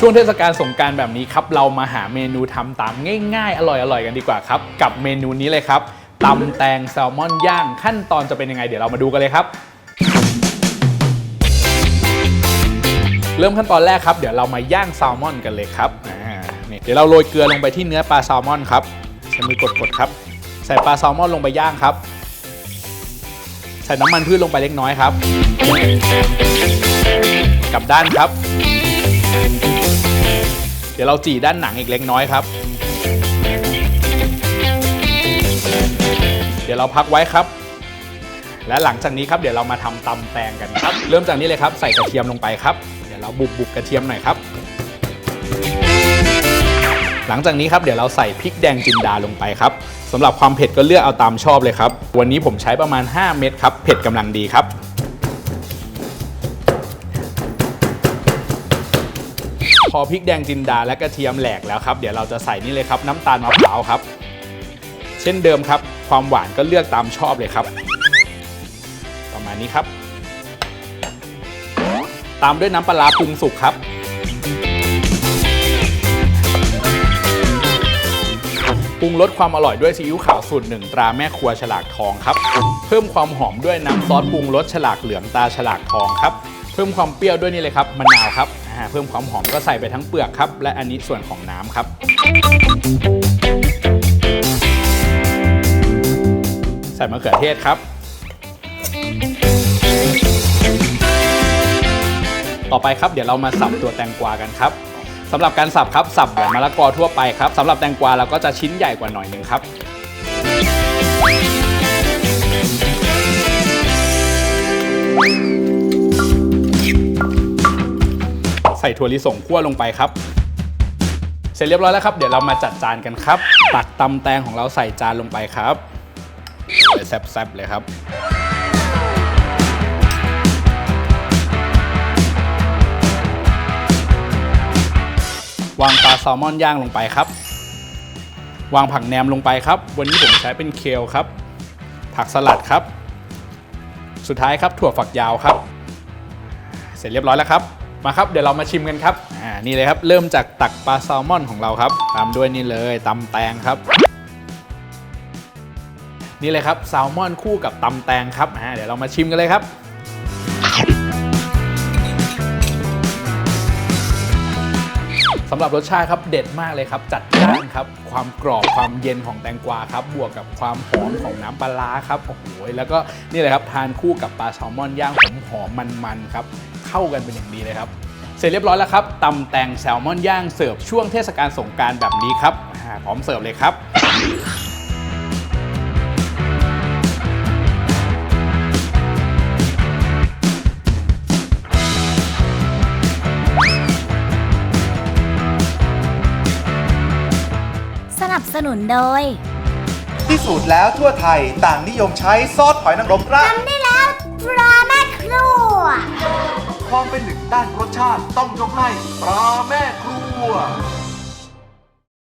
ช่วงเทศกาลสงการแบบนี้ครับ เรามาหาเมนูทำตามง่ายๆ อร่อยๆ กันดีกว่าครับ กับเมนูนี้เลยครับตำแตงแซลมอนย่าง ขั้นตอนจะเป็นยังไง เดี๋ยวเรามาดูกันเลยครับ เริ่มขั้นตอนแรกครับ เดี๋ยวเรามาย่างแซลมอนกันเลยครับนี่เดี๋ยวเราโรยเกลือลงไปที่เนื้อปลาแซลมอนครับใช้มือกดๆครับ ใส่ปลาแซลมอนลงไปย่างครับ ใส่น้ำมันพืชลงไปเล็กน้อยครับ กลับด้านครับ ดี๋ยวเราจีด้านหนังอีกเล็กน้อยครับ เดี๋ยวเราพักไว้ครับ และหลังจากนี้ครับเดี๋ยวเรามาทำตำแตงกันครับ เริ่มจากนี้เลยครับใส่กระเทียมลงไปครับ เดี๋ยวเราบุบบุบกระเทียมหน่อยครับ หลังจากนี้ครับเดี๋ยวเราใส่พริกแดงจินดาลงไปครับสำหรับความเผ็ดก็เลือกเอาตามชอบเลยครับ วันนี้ผมใช้ประมาณ 5 เม็ดครับ เผ็ดกำลังดีครับ พอพริกแดงจินดาและกระเทียมแหลกแล้วครับ เดี๋ยวเราจะใส่นี่เลยครับ น้ำตาลมะพร้าวครับ เช่นเดิมครับ ความหวานก็เลือกตามชอบเลยครับ ประมาณนี้ครับ ตามด้วยน้ำปลาปรุงสุกครับ ปรุงรสความอร่อยด้วยซีอิ๊วขาวสูตรหนึ่งตราแม่ครัวฉลากทองครับ เพิ่มความหอมด้วยน้ำซอสปรุงรสฉลากเหลืองตาฉลากทองครับ เพิ่มความเปรี้ยวด้วยนี่เลยครับมะนาวครับาเพิ่มความหอมก็ใส่ไปทั้งเปลือกครับ และอันนี้ส่วนของน้ำครับ ใส่มะเขือเทศครับ ต่อไปครับเดี๋ยวเรามาสับตัวแตงกวากันครับสำหรับการสับครับสับแบบมะละกอทั่วไปครับสำหรับแตงกวาเราก็จะชิ้นใหญ่กว่าหน่อยหนึ่งครับ ส่ถั่วลิสงคั่วลงไปครับ เสร็จเรียบร้อยแล้วครับ เดี๋ยวเรามาจัดจานกันครับ ตักตำแตงของเราใส่จานลงไปครับแซ่บๆเลยครับวางปลาแซลมอนย่างลงไปครับ วางผักแหนมลงไปครับ วันนี้ผมใช้เป็นเคลครับ ผักสลัดครับ สุดท้ายครับถั่วฝักยาวครับ เสร็จเรียบร้อยแล้วครับ มาครับเดี๋ยวเรามาชิมกันครับอ่านี่เลยครับเริ่มจากตักปลาแซลมอนของเราครับ ตามด้วยนี่เลยตำแตงครับ นี่เลยครับแซลมอนคู่กับตำแตงครับอ่าเดี๋ยวเรามาชิมกันเลยครับสำหรับรสชาติครับเด็ดมากเลยครับ จัดจ้านครับ ความกรอบความเย็นของแตงกวาครับ บวกกับความหอมของน้ำปลาร้าครับโอ้โหแล้วก็นี่เลยครับทานคู่กับปลาแซลมอนย่างหอมหอมมันๆครับ เข้ากันเป็นอย่างดีเลยครับเสร็จเรียบร้อยแล้วครับตำแตงแซลมอนย่างเสิร์ฟช่วงเทศกาลสงกรารแบบนี้ครับอ่าพร้อมเสิร์ฟเลยครับสนับสนุนโดย ที่สุดแล้วทั่วไทยต่างนิยมใช้ซอสหอยนางรมราดทำได้แล้วปลาแม่ครัว ความเป็นหนึ่งด้านรสชาติต้องยกให้ปลาแม่ครัว